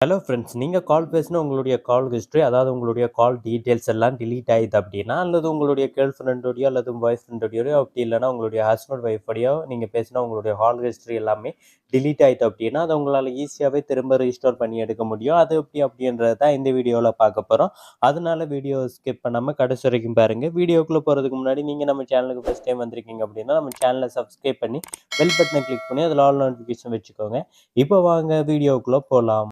Hello friends நீங்கள் கால் பேசினா உங்களுடைய கால் ஹிஸ்ட்ரி அதாவது உங்களுடைய கால் டீட்டெயில்ஸ் எல்லாம் டிலீட் ஆயிடுது அப்படின்னா அல்லது உங்களுடைய கேர்ள் ஃப்ரெண்டோடையோ அல்லது பாய் ஃப்ரெண்டோடையோ அப்படி இல்லைன்னா உங்களுடைய ஹஸ்பண்ட் ஒய்ஃபோடையோ நீங்கள் பேசினா உங்களுடைய கால் ஹிஸ்ட்ரி எல்லாமே டிலீட் ஆயிடுது அப்படின்னா அதை உங்களால் ஈஸியாகவே திரும்ப ரீஸ்டோர் பண்ணி எடுக்க முடியும். அது எப்படி அப்படின்றது தான் இந்த வீடியோவில் பார்க்க போகிறோம் அதனால வீடியோ ஸ்கிப் பண்ணாமல் கடைசி வரைக்கும் பாருங்கள் வீடியோக்குள்ளே போகிறதுக்கு முன்னாடி நீங்கள் நம்ம சேனலுக்கு ஃபஸ்ட் டைம் வந்திருக்கீங்க அப்படின்னா நம்ம சேனலை சப்ஸ்கிரைப் பண்ணி பெல் பட்டனை கிளிக் பண்ணி அதில் ஆல் நோட்டிஃபிகேஷன் வச்சுக்கோங்க. இப்போ வாங்க வீடியோக்குள்ளே போகலாம்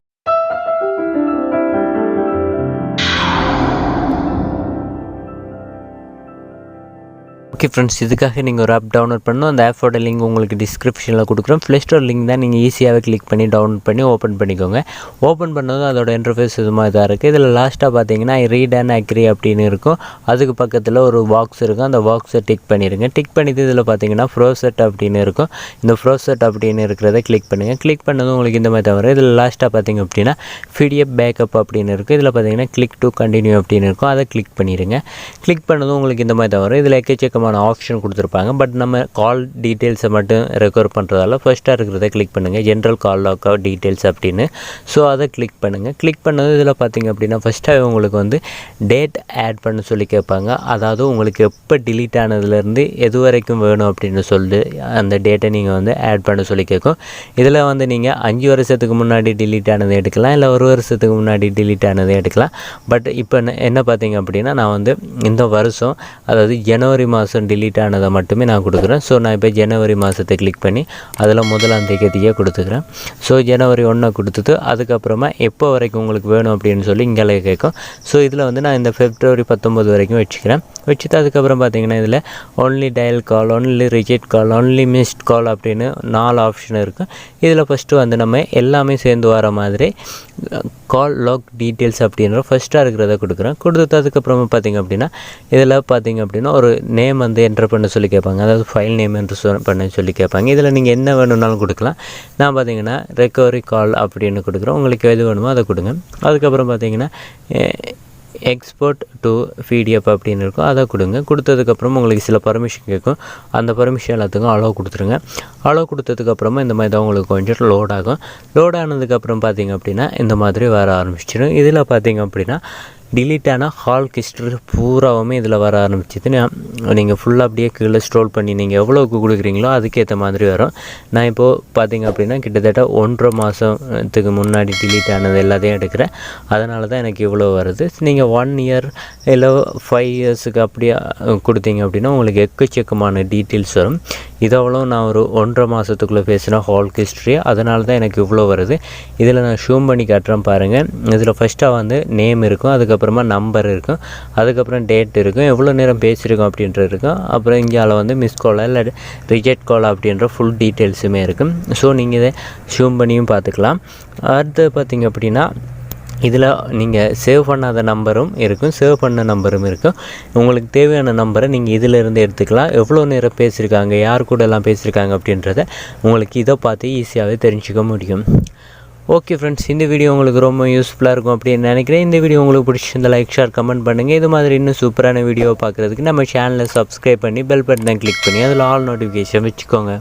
ஓகே ஃப்ரெண்ட்ஸ் இதுக்காக நீங்கள் ஒரு ஆப் டவுன்லோட் பண்ணணும். அந்த ஆப்போட லிங்க் உங்களுக்கு டிஸ்கிரிப்ஷனில் கொடுக்குறோம். ப்ளே ஸ்டோர் லிங்க் தான் நீங்கள் ஈஸியாகவே கிளிக் பண்ணி டவுன்லோட் பண்ணி ஓப்பன் பண்ணிக்கோங்க. ஓப்பன் பண்ணதும் அதோட இன்டர்ஃபேஸ் இது மாதிரி தான் இருக்குது இதில் லாஸ்ட்டாக பார்த்தீங்கன்னா ரீட் அண்ட் அக்ரி அப்படின்னு இருக்கும். அதுக்கு பக்கத்தில் ஒரு பாக்ஸ் இருக்கும். அந்த பாக்ஸை டிக் பண்ணிடுங்க. டிக் பண்ணிட்டு இதில் பார்த்தீங்கன்னா ஃப்ரோசெட் அப்படின்னு இருக்கும். இந்த ஃப்ரோசெட் அப்படின்னு இருக்கிறத கிளிக் பண்ணுங்கள் கிளிக் பண்ணதும் உங்களுக்கு இந்த மாதிரி தான் வரும். இதில் லாஸ்ட்டாக பார்த்தீங்க அப்படின்னா பிடிஎஃப் பேக்கப் அப்படின்னு இருக்குது இதில் பார்த்தீங்கன்னா கிளிக் டு கண்டினியூ அப்படின்னு இருக்கும். அதை கிளிக் பண்ணிடுங்க. கிளிக் பண்ணதும் உங்களுக்கு இந்த மாதிரி தான் வரும். இதில் விதமான ஆப்ஷன் கொடுத்துருப்பாங்க. பட் நம்ம கால் டீட்டெயில்ஸை மட்டும் ரெக்கவர் பண்ணுறதால ஃபஸ்ட்டாக இருக்கிறத கிளிக் பண்ணுங்கள் ஜென்ரல் கால் லாக் டீட்டெயில்ஸ் அப்படின்னு. ஸோ அதை கிளிக் பண்ணுங்கள் கிளிக் பண்ணது இதில் பார்த்தீங்க அப்படின்னா ஃபஸ்ட்டாக உங்களுக்கு வந்து டேட் ஆட் பண்ண சொல்லி கேட்பாங்க. அதாவது உங்களுக்கு எப்போ டிலீட் ஆனதுலேருந்து எது வரைக்கும் வேணும் அப்படின்னு சொல்லி அந்த டேட்டை நீங்கள் வந்து ஆட் பண்ண சொல்லி கேட்கும். இதில் வந்து நீங்கள் அஞ்சு வருஷத்துக்கு முன்னாடி டிலீட் ஆனது எடுக்கலாம். இல்லை ஒரு வருஷத்துக்கு முன்னாடி டிலீட் ஆனது எடுக்கலாம். பட் இப்போ என்ன- என்ன பார்த்தீங்க அப்படின்னா நான் வந்து இந்த வருஷம் அதாவது ஜனவரி மாதம் டிலீட் ஆனதை மட்டுமே நான் கொடுக்குறேன். ஸோ நான் இப்போ ஜனவரி மாதத்தை கிளிக் பண்ணி அதில் முதலாம் தேதியே கொடுத்துக்கிறேன். ஸோ ஜனவரி ஒன்றை கொடுத்துட்டு அதுக்கப்புறமா எப்போ வரைக்கும் உங்களுக்கு வேணும் அப்படின்னு சொல்லி இங்கே கேட்கும். ஸோ இதில் வந்து நான் இந்த ஃபெப்ரவரி பத்தொம்பது வரைக்கும் வச்சுக்கிறேன். வச்சுட்டு அதுக்கப்புறம் பார்த்தீங்கன்னா இதில் only dial call only reject call only missed call அப்படின்னு நாலு ஆப்ஷன் இருக்கும் இதில் ஃபஸ்ட்டு வந்து நம்ம எல்லாமே சேர்ந்து வர மாதிரி கால் லாக் டீட்டெயில்ஸ் அப்படின்ற ஃபஸ்ட்டாக இருக்கிறத கொடுக்குறேன். கொடுத்துட்டு அதுக்கப்புறமா பார்த்தீங்க அப்படின்னா இதில் பார்த்தீங்க அப்படின்னா ஒரு நேம் வந்து என்ட்ரு பண்ண சொல்லி கேட்பாங்க. அதாவது ஃபைல் நேம் என்ட்ரு பண்ண சொல்லி கேட்பாங்க. இதில் நீங்கள் என்ன வேணும்னாலும் கொடுக்கலாம். நான் பார்த்தீங்கன்னா ரெக்கவரி கால் அப்படின்னு கொடுக்குறோம். உங்களுக்கு எது வேணுமோ அதை கொடுங்க. அதுக்கப்புறம் பார்த்தீங்கன்னா எக்ஸ்போர்ட் டு பிடிஎஃப் அப்படின்னு இருக்கும். அதை கொடுங்க. கொடுத்ததுக்கப்புறம் உங்களுக்கு சில பர்மிஷன் கேட்கும். அந்த பர்மிஷன் எல்லாத்துக்கும் அலோவ் கொடுத்துருங்க. அலோவ் கொடுத்ததுக்கப்புறமா இந்த மாதிரி தான் உங்களுக்கு கொஞ்சம் லோட் ஆகும். லோட் ஆனதுக்கப்புறம் பார்த்தீங்க அப்படின்னா இந்த மாதிரி வர ஆரம்பிச்சிடும். இதில் பார்த்தீங்க அப்படின்னா டிலீட் ஆன ஹால் ஹிஸ்ட்ரி பூராவுமே இதில் வர ஆரம்பிச்சதுன்னா நீங்கள் ஃபுல்லாக அப்படியே கீழே ஸ்ட்ரோல் பண்ணி நீங்கள் எவ்வளோக்கு கொடுக்குறீங்களோ அதுக்கேற்ற மாதிரி வரும். நான் இப்போது பார்த்தீங்க அப்படின்னா கிட்டத்தட்ட ஒன்றரை மாதத்துக்கு முன்னாடி டிலீட் ஆனது எல்லாத்தையும் எடுக்கிறேன். அதனால தான் எனக்கு இவ்வளோ வருது. நீங்கள் ஒன் இயர் இல்லை ஃபைவ் இயர்ஸுக்கு அப்படியே கொடுத்தீங்க அப்படின்னா உங்களுக்கு எக்கச்சக்கமான டீட்டெயில்ஸ் வரும். இதவ்வளோ நான் ஒரு ஒன்றரை மாதத்துக்குள்ளே பேசின ஹால் ஹிஸ்ட்ரி அதனால தான் எனக்கு இவ்வளோ வருது. இதில் நான் ஷூம் பண்ணி காட்டுறேன் பாருங்கள் இதில் ஃபஸ்ட்டாக வந்து நேம் இருக்கும் அதுக்கப்புறமா நம்பர் இருக்கும் அதுக்கப்புறம் டேட் இருக்கும் எவ்வளோ நேரம் பேசியிருக்கோம் அப்படின்றது இருக்கும். அப்புறம் இங்கே வந்து மிஸ் கால் இல்லை ரிஜெக்ட் கால் அப்படின்ற ஃபுல் டீட்டெயில்ஸுமே இருக்கும். ஸோ நீங்கள் இதை ஷூம் பண்ணியும் பார்த்துக்கலாம். அடுத்து பார்த்தீங்க அப்படின்னா இதில் நீங்கள் சேவ் பண்ணாத நம்பரும் இருக்கும் சேவ் பண்ண நம்பரும் இருக்கும். உங்களுக்கு தேவையான நம்பரை நீங்கள் இதிலிருந்து எடுத்துக்கலாம். எவ்வளோ நேரம் பேசியிருக்காங்க யார் கூட எல்லாம் பேசியிருக்காங்க அப்படின்றத உங்களுக்கு இதை பார்த்து ஈஸியாகவே தெரிஞ்சுக்க முடியும். ஓகே ஃப்ரெண்ட்ஸ் இந்த வீடியோ உங்களுக்கு ரொம்ப யூஸ்ஃபுல்லாக இருக்கும் அப்படின்னு நினைக்கிறேன். இந்த வீடியோ உங்களுக்கு பிடிச்சிருந்த லைக் ஷேர் கமெண்ட் பண்ணுங்கள் இது மாதிரி இன்னும் சூப்பரான வீடியோ பார்க்குறதுக்கு நம்ம சேனலை சப்ஸ்கிரைப் பண்ணி பெல் பட்டனை கிளிக் பண்ணி அதில் ஆல் நோட்டிஃபிகேஷன் வச்சுக்கோங்க.